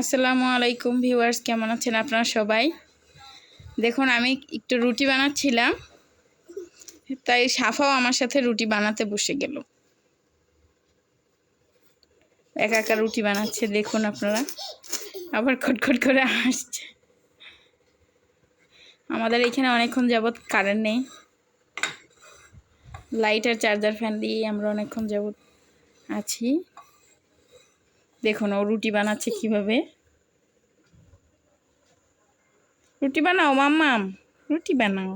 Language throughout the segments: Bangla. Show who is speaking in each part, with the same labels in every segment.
Speaker 1: আসসালামু আলাইকুম ভিউয়ার্স, কেমন আছেন আপনারা সবাই? দেখুন, আমি একটু রুটি বানাচ্ছিলাম, তাই সাফাও আমার সাথে রুটি বানাতে বসে গেল। একা একা রুটি বানাচ্ছে, দেখুন আপনারা। আবার খটখট করে আসছে। আমাদের এখানে অনেকক্ষণ যাবৎ কারেন্ট নেই। লাইট আর চার্জার ফ্যান দিয়ে আমরা অনেকক্ষণ যাবৎ আছি। দেখুন, ও রুটি বানাচ্ছে কীভাবে। রুটি বানাও, মাম্মাম। রুটি বানাও।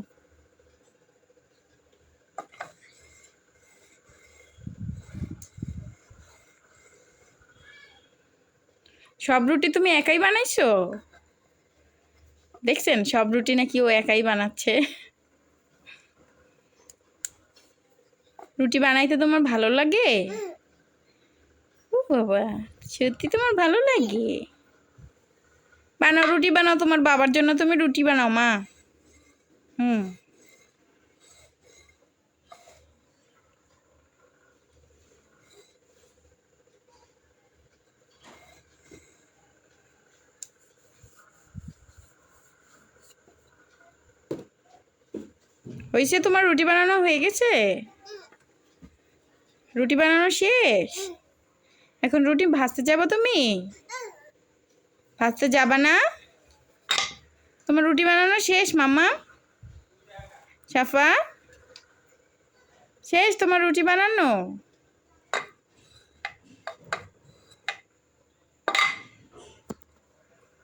Speaker 1: সব রুটি তুমি একাই বানাইছো? দেখছেন, সব রুটি নাকি ও একাই বানাচ্ছে। রুটি বানাইতে তোমার ভালো লাগে? ও বাবা, সত্যি তোমার ভালো লাগে? বানাও, রুটি বানাও, তোমার বাবার জন্য তুমি রুটি বানাও, মা। হুম। হয়েছে তোমার রুটি বানানো হয়ে গেছে? রুটি বানানো শেষ? এখন রুটি ভাজতে যাব তুমি? ভাজতে যাবা না? তোমার রুটি বানানো শেষ মাম্মা সাফা শেষ তোমার রুটি বানানো?